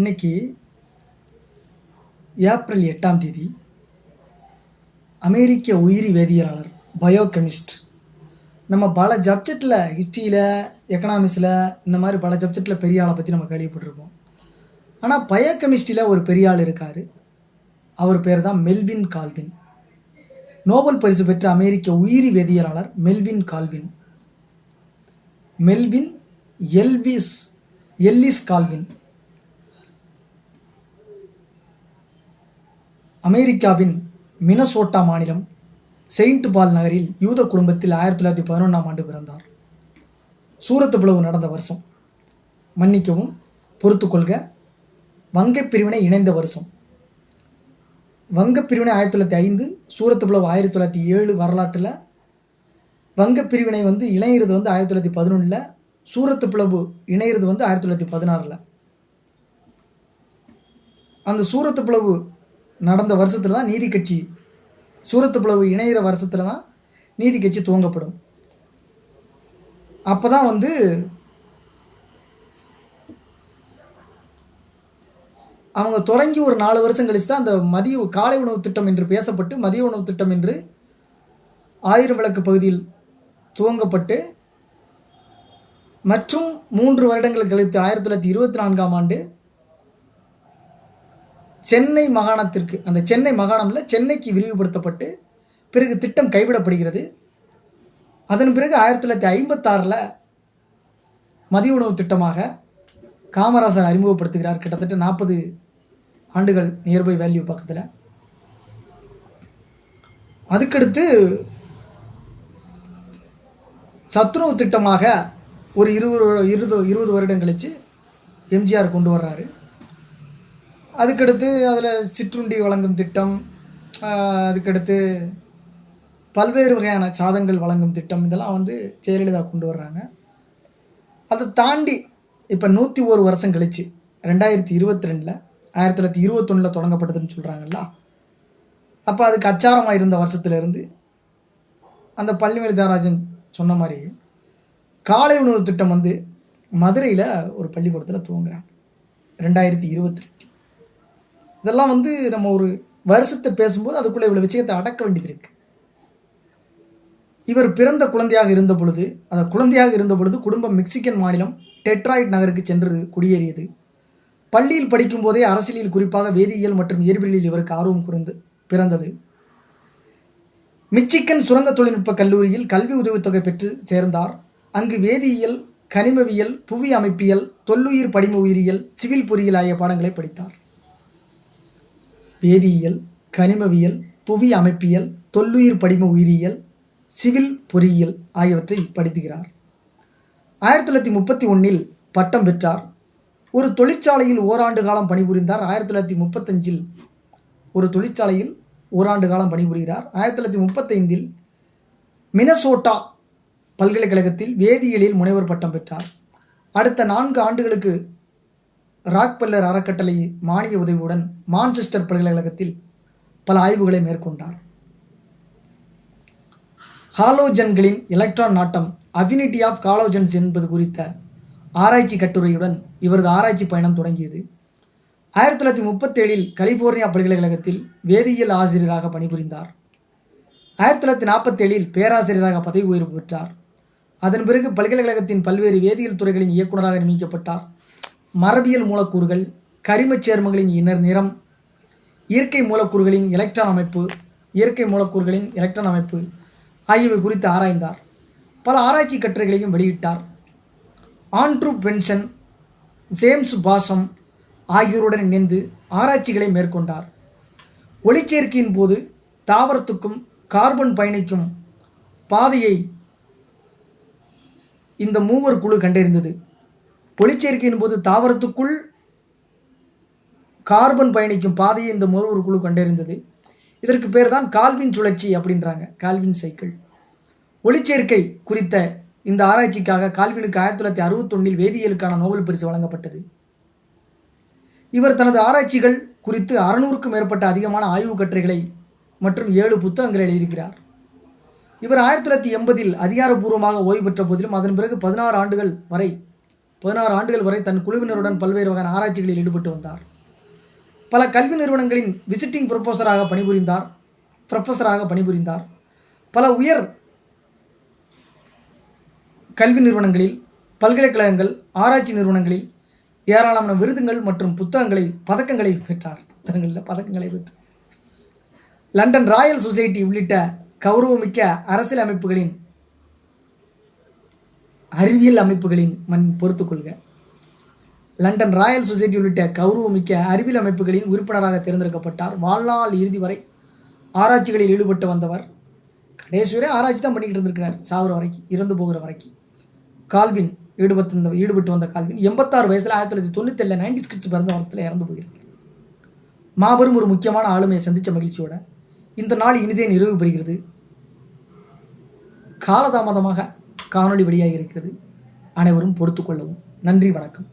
இன்னைக்கு ஏப்ரல் எட்டாம் தேதி அமெரிக்க உயிரி வேதியியலாளர் பயோகெமிஸ்ட். நம்ம பல சப்ஜெக்டில் ஹிஸ்ட்ரியில் எக்கனாமிக்ஸில் இந்த மாதிரி பல சப்ஜெக்டில் பெரிய ஆளை பற்றி நம்ம கேள்விப்பட்டிருப்போம். ஆனால் பயோகெமிஸ்ட்ரியில் ஒரு பெரிய ஆள் இருக்கார். அவர் பேர் தான் மெல்வின் கால்வின். நோபல் பரிசு பெற்ற அமெரிக்க உயிரி வேதியியலாளர் Melvin Calvin. Melvin Elvis Ellis Calvin. அமெரிக்காவின் மினசோட்டா மாநிலம் செயின்ட் பால் நகரில் யூத குடும்பத்தில் ஆயிரத்தி தொள்ளாயிரத்தி பதினொன்றாம் ஆண்டு பிறந்தார். சூரத்து பிளவு நடந்த வருஷம். மன்னிக்கவும் பொறுத்துக்கொள்க வங்கப் பிரிவினை இணைந்த வருஷம். வங்கப் பிரிவினை ஆயிரத்தி தொள்ளாயிரத்தி ஐந்து சூரத்து பிளவு ஆயிரத்தி தொள்ளாயிரத்தி ஏழு வரலாற்றில் வங்கப் பிரிவினை வந்து இணையிறது வந்து ஆயிரத்தி தொள்ளாயிரத்தி பதினொன்றில் சூரத்து பிளவு இணையிறது வந்து ஆயிரத்தி தொள்ளாயிரத்தி பதினாறில். அந்த சூரத்து பிளவு நடந்த வருஷத்தில் தான் நீதி கட்சி சூரத்து பிளவு இணையிற வருஷத்தில் தான் நீதி கட்சி துவங்கப்படும். அப்போ தான் வந்து அவங்க தொடங்கி ஒரு நாலு வருஷம் கழிச்சு தான் அந்த மதிய காலை உணவு திட்டம் என்று பேசப்பட்டு மதிய உணவு திட்டம் என்று ஆயிரம் விளக்கு பகுதியில் துவங்கப்பட்டு மற்றும் மூன்று வருடங்கள் கழித்து ஆயிரத்தி தொள்ளாயிரத்தி இருபத்தி நான்காம் ஆண்டு சென்னை மாகாணத்திற்கு அந்த சென்னை மாகாணமில் சென்னைக்கு விரிவுபடுத்தப்பட்டு பிறகு திட்டம் கைவிடப்படுகிறது. அதன் பிறகு ஆயிரத்தி தொள்ளாயிரத்தி ஐம்பத்தாறில் மதிய உணவு திட்டமாக காமராசர் அறிமுகப்படுத்துகிறார். கிட்டத்தட்ட நாற்பது ஆண்டுகள் நியர்பை வேல்யூ பக்கத்தில். அதுக்கடுத்து சத்துணவு திட்டமாக ஒரு இருபது இருபது இருபது வருடம் கழித்து எம்ஜிஆர் கொண்டு வர்றாரு. அதுக்கடுத்து அதில் சிற்றுண்டி வழங்கும் திட்டம் அதுக்கடுத்து பல்வேறு வகையான சாதங்கள் வழங்கும் திட்டம் இதெல்லாம் வந்து ஜெயலலிதா கொண்டு வர்றாங்க. அதை தாண்டி இப்போ நூற்றி ஒரு வருஷம் கழிச்சு ரெண்டாயிரத்தி இருபத்தி ரெண்டில் ஆயிரத்தி தொள்ளாயிரத்தி இருபத்தொன்னில் தொடங்கப்பட்டதுன்னு சொல்கிறாங்கல்ல அப்போ அதுக்கு அச்சாரமாக இருந்த வருஷத்துலேருந்து அந்த பள்ளிமணி தியாகராஜன் சொன்ன மாதிரி காலை உணவு திட்டம் வந்து மதுரையில் ஒரு பள்ளிக்கூடத்தில் துவங்குறாங்க. ரெண்டாயிரத்தி இருபத்தி ரெண்டு இதெல்லாம் வந்து நம்ம ஒரு வருஷத்தை பேசும்போது அதுக்குள்ளே இவ்வளோ விஷயத்தை அடக்க வேண்டியது இருக்கு. இவர் பிறந்த குழந்தையாக இருந்த பொழுது அந்த குழந்தையாக இருந்த பொழுது குடும்பம் மெக்சிகன் மாநிலம் டெட்ராய்ட் நகருக்கு சென்று குடியேறியது. பள்ளியில் படிக்கும் போதே அரசியலில் குறிப்பாக வேதியியல் மற்றும் இயற்பியலில் இவருக்கு ஆர்வம் குறைந்து பிறந்தது. மிச்சிக்கன் சுரங்க தொழில்நுட்ப கல்லூரியில் கல்வி உதவித்தொகை பெற்று சேர்ந்தார். அங்கு வேதியியல் கனிமவியல் புவி அமைப்பியல் தொல்லுயிர் படிம உயிரியல் சிவில் பொறியியல் ஆகிய பாடங்களை படித்தார். வேதியியல் கனிமவியல் புவி அமைப்பியல் தொல்லுயிர் படிம உயிரியல் சிவில் பொறியியல் ஆகியவற்றை படித்துகிறார். ஆயிரத்தி தொள்ளாயிரத்தி முப்பத்தி ஒன்றில் பட்டம் பெற்றார். ஒரு தொழிற்சாலையில் ஓராண்டு காலம் பணிபுரிந்தார். ஆயிரத்தி தொள்ளாயிரத்தி முப்பத்தஞ்சில் ஒரு தொழிற்சாலையில் ஓராண்டு காலம் பணிபுரிகிறார். ஆயிரத்தி தொள்ளாயிரத்தி முப்பத்தைந்தில் மினசோட்டா பல்கலைக்கழகத்தில் வேதியியலில் முனைவர் பட்டம் பெற்றார். அடுத்த நான்கு ஆண்டுகளுக்கு ராக்பெல்லர் அறக்கட்டளை மானிய உதவியுடன் மான்செஸ்டர் பல்கலைக்கழகத்தில் பல ஆய்வுகளை மேற்கொண்டார். ஹாலோஜன்களின் எலக்ட்ரான் நாட்டம் அஃபினிட்டி ஆஃப் காலோஜன்ஸ் என்பது குறித்த ஆராய்ச்சி கட்டுரையுடன் இவரது ஆராய்ச்சி பயணம் தொடங்கியது. ஆயிரத்தி தொள்ளாயிரத்தி முப்பத்தேழில் கலிஃபோர்னியா பல்கலைக்கழகத்தில் வேதியியல் ஆசிரியராக பணிபுரிந்தார். ஆயிரத்தி தொள்ளாயிரத்தி நாற்பத்தேழில் பேராசிரியராக பதவி உயர்வு பெற்றார். அதன் பிறகு பல்கலைக்கழகத்தின் பல்வேறு வேதியியல் துறைகளின் இயக்குநராக நியமிக்கப்பட்டார். மரபியல் மூலக்கூறுகள் கரிமச் சேர்மங்களின் இனர் நிறம் இயற்கை மூலக்கூறுகளின் எலக்ட்ரான் அமைப்பு இயற்கை மூலக்கூறுகளின் எலக்ட்ரான் அமைப்பு ஆகியவை குறித்து ஆராய்ந்தார். பல ஆராய்ச்சி கட்டுரைகளையும் வெளியிட்டார். ஆண்ட்ரூ பென்சன் ஜேம்ஸ் பாசம் ஆகியோருடன் இணைந்து ஆராய்ச்சிகளை மேற்கொண்டார். ஒளிச்சேர்க்கையின் போது தாவரத்துக்கும் கார்பன் பயணிக்கும் பாதையை இந்த மூவர் குழு கண்டறிந்தது. ஒளிச்சேர்க்கையின் போது தாவரத்துக்குள் கார்பன் பயணிக்கும் பாதையை இந்த முதல்வர் குழு கண்டறிந்தது. இதற்கு பேர் தான் கால்வின் சுழற்சி அப்படின்றாங்க. Calvin cycle. ஒளிச்சேர்க்கை குறித்த இந்த ஆராய்ச்சிக்காக கால்வினுக்கு ஆயிரத்தி தொள்ளாயிரத்தி அறுபத்தொன்னில் வேதியியலுக்கான நோபல் பரிசு வழங்கப்பட்டது. இவர் தனது ஆராய்ச்சிகள் குறித்து அறுநூறுக்கும் மேற்பட்ட அதிகமான ஆய்வுக் கட்டுரைகளை மற்றும் ஏழு புத்தகங்கள் எழுதியிருக்கிறார். இவர் ஆயிரத்தி தொள்ளாயிரத்தி எண்பதில் அதிகாரப்பூர்வமாக ஓய்வு பெற்ற போதிலும் அதன் பிறகு பதினாறு ஆண்டுகள் வரை பதினாறு ஆண்டுகள் வரை தன் குழுவினருடன் பல்வேறு வகையான ஆராய்ச்சிகளில் ஈடுபட்டு வந்தார். பல கல்வி நிறுவனங்களின் விசிட்டிங் ப்ரொஃபஸராக பணிபுரிந்தார். ப்ரொஃபஸராக பணிபுரிந்தார். பல உயர் கல்வி நிறுவனங்களில் பல்கலைக்கழகங்கள் ஆராய்ச்சி நிறுவனங்களில் ஏராளமான விருதுகள் மற்றும் புத்தகங்களை பதக்கங்களை பெற்றார். புத்தகங்களில் பதக்கங்களை பெற்றார். லண்டன் ராயல் சொசைட்டி உள்ளிட்ட கௌரவமிக்க அரசியல் அமைப்புகளின் அறிவியல் அமைப்புகளின் மண் பொறுத்துக்கொள்க லண்டன் ராயல் சொசைட்டி உள்ளிட்ட கௌரவமிக்க அறிவியல் அமைப்புகளின் உறுப்பினராக தேர்ந்தெடுக்கப்பட்டார். வாழ்நாள் இறுதி வரை ஆராய்ச்சிகளில் ஈடுபட்டு வந்தவர். கடைசி வரை ஆராய்ச்சி தான் பண்ணிக்கிட்டு இருந்திருக்கிறார். சாகுற வரைக்கும் இறந்து போகிற வரைக்கும் கால்வின் ஈடுபட்டு வந்த ஈடுபட்டு வந்த கால்வின் எண்பத்தாறு வயசில் ஆயிரத்தி தொள்ளாயிரத்தி தொண்ணூத்தேழில் நைன்டி ஸ்கிட்ஸ் பிறந்த வருஷத்தில் இறந்து போகிறார். மாபெரும் ஒரு முக்கியமான ஆளுமையை சந்தித்த மகிழ்ச்சியோட இந்த நாள் இனிதே நிறைவு பெறுகிறது. காலதாமதமாக காணொளி வெளியாகி இருக்கிறது அனைவரும் பொறுத்துக்கொள்ளவும் நன்றி வணக்கம்.